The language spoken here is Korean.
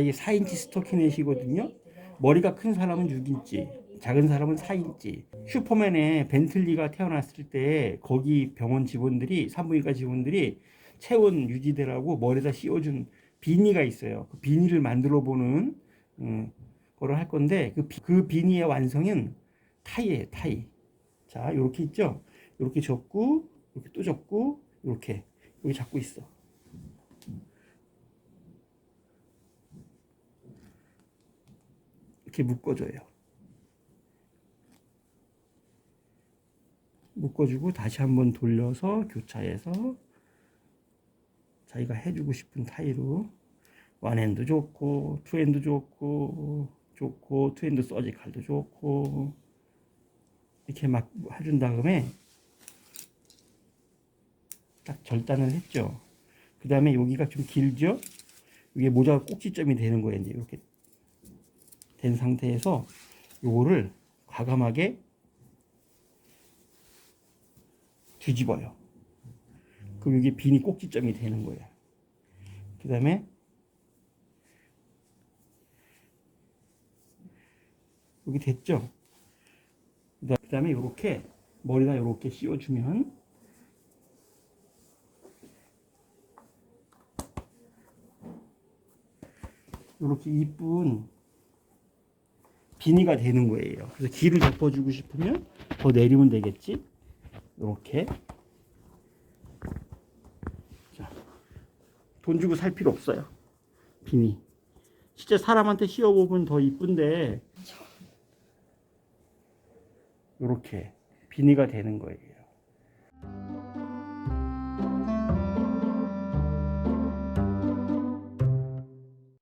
이게 4인치 스토키넷이거든요. 머리가 큰 사람은 6인치, 작은 사람은 4인치. 슈퍼맨의 벤틀리가 태어났을 때 거기 병원 직원들이 산부인과 직원들이 체온 유지되라고 머리에다 씌워준 비니가 있어요. 그 비니를 만들어 보는 음, 거를 할 건데 그, 비, 그 비니의 완성은 타이예요, 타이. 자, 이렇게 있죠. 이렇게 접고 이렇게 또 접고 이렇게 여기 잡고 있어. 이렇게 묶어줘요. 묶어주고 다시 한번 돌려서 교차해서 자기가 해주고 싶은 타이로 원핸드 좋고 투핸드 좋고 좋고 투핸드 서지칼도 좋고 이렇게 막 해준 다음에 딱 절단을 했죠. 그 다음에 여기가 좀 길죠. 이게 모자가 꼭지점이 되는 거예요. 이제 이렇게 된 상태에서 요거를 과감하게 뒤집어요. 그럼 이게 비니 꼭지점이 되는 거예요. 그 다음에 여기 됐죠? 그 다음에 이렇게 머리가 이렇게 씌워주면 이렇게 이쁜 비니가 되는 거예요. 그래서 길을 덮어주고 싶으면 더 내리면 되겠지. 이렇게. 자, 돈 주고 살 필요 없어요. 비니. 진짜 사람한테 씌워보면 더 이쁜데, 이렇게 비니가 되는 거예요.